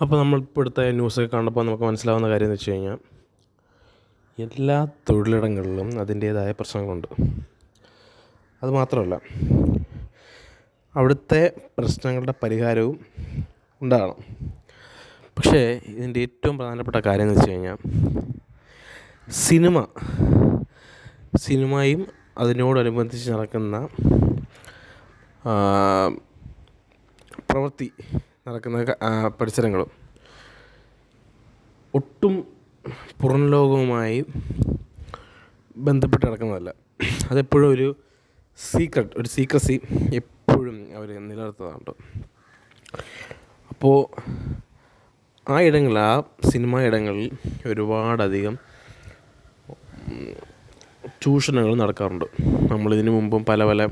അപ്പോൾ നമ്മൾ ഇപ്പോഴത്തെ ന്യൂസൊക്കെ കണ്ടപ്പോൾ നമുക്ക് മനസ്സിലാവുന്ന കാര്യം എന്ന് വെച്ച് കഴിഞ്ഞാൽ എല്ലാ തൊഴിലിടങ്ങളിലും അതിന്റേതായ പ്രശ്നങ്ങളുണ്ട്. അത് മാത്രമല്ല അവിടുത്തെ പ്രശ്നങ്ങളുടെ പരിഹാരവും ഉണ്ടാകണം. പക്ഷേ ഇതിന്റെ ഏറ്റവും പ്രധാനപ്പെട്ട കാര്യം എന്ന് വെച്ച് കഴിഞ്ഞാൽ സിനിമ സിനിമയും അതിനോടനുബന്ധിച്ച് നടക്കുന്ന പ്രവൃത്തി നടക്കുന്ന പരിസരങ്ങളും. ഒട്ടും പുറം ലോകവുമായി ബന്ധപ്പെട്ട് കിടക്കുന്നതല്ല അതെപ്പോഴും ഒരു സീക്രട്ട് ഒരു സീക്രസി എപ്പോഴും അവർ നിലനിർത്തുന്നുണ്ട്. അപ്പോൾ ആ ഇടങ്ങളിൽ ആ സിനിമ ഇടങ്ങളിൽ ഒരുപാടധികം ചൂഷണങ്ങൾ നടക്കാറുണ്ട്. നമ്മളിതിനു മുമ്പും പല പല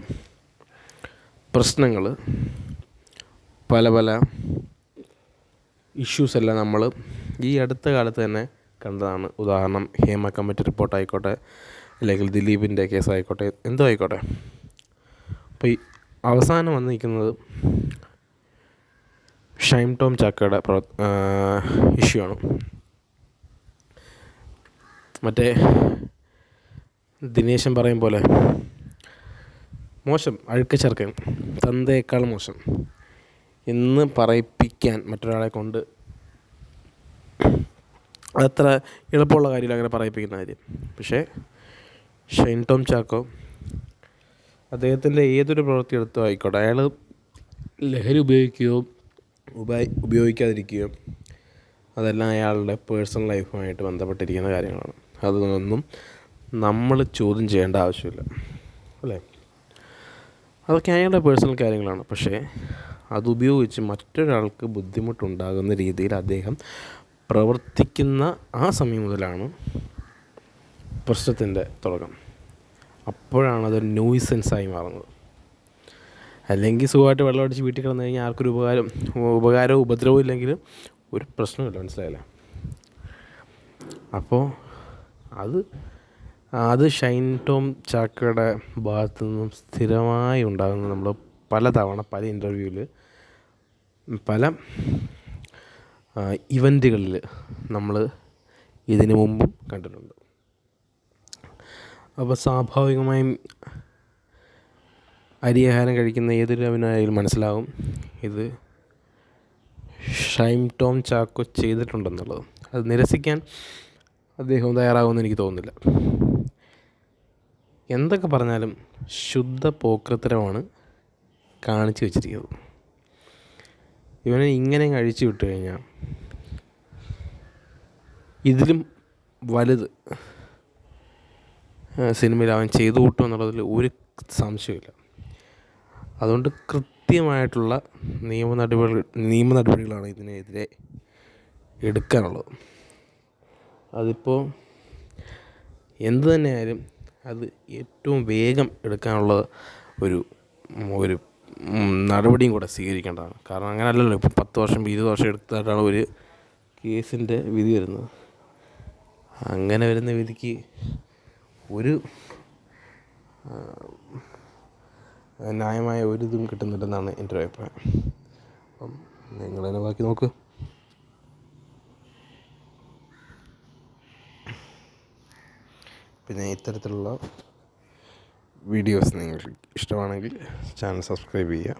പ്രശ്നങ്ങൾ പല പല ഇഷ്യൂസ് എല്ലാം നമ്മൾ ഈ അടുത്ത കാലത്ത് തന്നെ കണ്ടതാണ്. ഉദാഹരണം ഹേമ കമ്മിറ്റി റിപ്പോർട്ട് ആയിക്കോട്ടെ അല്ലെങ്കിൽ ദിലീപിന്റെ കേസ് ആയിക്കോട്ടെ എന്തോ ആയിക്കോട്ടെ. അപ്പോൾ ഈ അവസാനം വന്നിരിക്കുന്നത് ഷൈം ടോം ചാക്കയുടെ ഇഷ്യൂ ആണ്. മറ്റേ ദിനേശൻ പറയും പോലെ മോശം അഴുക്ക ചെറുക്കൻ തന്തയേക്കാൾ മോശം. എന്ന് പറയിപ്പിക്കാൻ മറ്റൊരാളെ കൊണ്ട് അത്ര എളുപ്പമുള്ള കാര്യമില്ല അങ്ങനെ പറയിപ്പിക്കുന്ന കാര്യം. പക്ഷേ ഷൈൻ ടോം ചാക്കോ അദ്ദേഹത്തിന്റെ ഏതൊരു പ്രവൃത്തി എടുത്തോ ആയിക്കോട്ടെ. അയാൾ ലഹരി ഉപയോഗിക്കുകയോ ഉപയോഗി ഉപയോഗിക്കാതിരിക്കുകയോ അതെല്ലാം അയാളുടെ പേഴ്സണൽ ലൈഫുമായിട്ട് ബന്ധപ്പെട്ടിരിക്കുന്ന കാര്യങ്ങളാണ്. അതൊന്നും നമ്മൾ ചോദ്യം ചെയ്യേണ്ട ആവശ്യമില്ല. അല്ലേ? അതൊക്കെ അയാളുടെ പേഴ്സണൽ കാര്യങ്ങളാണ്. പക്ഷേ അതുപയോഗിച്ച് മറ്റൊരാൾക്ക് ബുദ്ധിമുട്ടുണ്ടാകുന്ന രീതിയിൽ അദ്ദേഹം പ്രവർത്തിക്കുന്ന ആ സമയം മുതലാണ് പ്രശ്നത്തിന്റെ തുടക്കം. അപ്പോഴാണ് അതൊരു ആയി മാറുന്നത്. അല്ലെങ്കിൽ സുഖമായിട്ട് വെള്ളം അടിച്ച് വീട്ടിൽ കിടന്നു കഴിഞ്ഞാൽ ആർക്കൊരു ഉപകാരം ഉപകാരവും ഉപദ്രവവും ഇല്ലെങ്കിലും ഒരു പ്രശ്നമില്ല മനസ്സിലായില്ല? അപ്പോൾ അത് അത് ഷൈൻ ടോം ചാക്കയുടെ ഭാഗത്തു നിന്നും സ്ഥിരമായി ഉണ്ടാകുന്ന നമ്മൾ പലതവണ പല ഇന്റർവ്യൂവിൽ പല ഇവന്റുകളിൽ നമ്മൾ ഇതിനു മുമ്പും കണ്ടിട്ടുണ്ട്. അപ്പോൾ സ്വാഭാവികമായും അരിയാഹാരം കഴിക്കുന്ന ഏതൊരു അവനായാലും മനസ്സിലാവും ഇത് ഷൈം ടോം ചാക്കോ ചെയ്തിട്ടുണ്ടെന്നുള്ളത്. അത് നിരസിക്കാൻ അദ്ദേഹം തയ്യാറാകുമെന്ന് എനിക്ക് തോന്നുന്നില്ല. എന്തൊക്കെ പറഞ്ഞാലും ശുദ്ധ പോക്രത്തരമാണ് കാണിച്ചു വെച്ചിരിക്കുന്നത് ഇവനെ ഇങ്ങനെ കഴിച്ചു വിട്ടു കഴിഞ്ഞാൽ ഇതിലും വലുത് സിനിമയിൽ അവൻ ചെയ്തു കൂട്ടും എന്നുള്ളതിൽ ഒരു സംശയമില്ല അതുകൊണ്ട് കൃത്യമായിട്ടുള്ള നിയമ നടപടികൾ നിയമ നടപടികളാണ് ഇതിനെതിരെ എടുക്കാനുള്ളത്. അതിപ്പോൾ എന്ത് തന്നെയായാലും അത് ഏറ്റവും വേഗം എടുക്കാനുള്ള ഒരു ഒരു നടപടിയും കൂടെ സ്വീകരിക്കേണ്ടതാണ്. കാരണം അങ്ങനെ അല്ലല്ലോ ഇപ്പം പത്ത് വർഷം ഇരുപത് വർഷം എടുത്തിട്ടാണ് ഒരു കേസിന്റെ വിധി വരുന്നത്. അങ്ങനെ വരുന്ന വിധിക്ക് ഒരു ന്യായമായ ഒരു ഇതും കിട്ടുന്നില്ലെന്നാണ് എന്റെ അഭിപ്രായം. അപ്പം നിങ്ങൾ തന്നെ ബാക്കി നോക്ക്. പിന്നെ ഇത്തരത്തിലുള്ള വീഡിയോസ് നിങ്ങൾക്ക് ഇഷ്ടമാണെങ്കിൽ ചാനൽ സബ്സ്ക്രൈബ് ചെയ്യുക.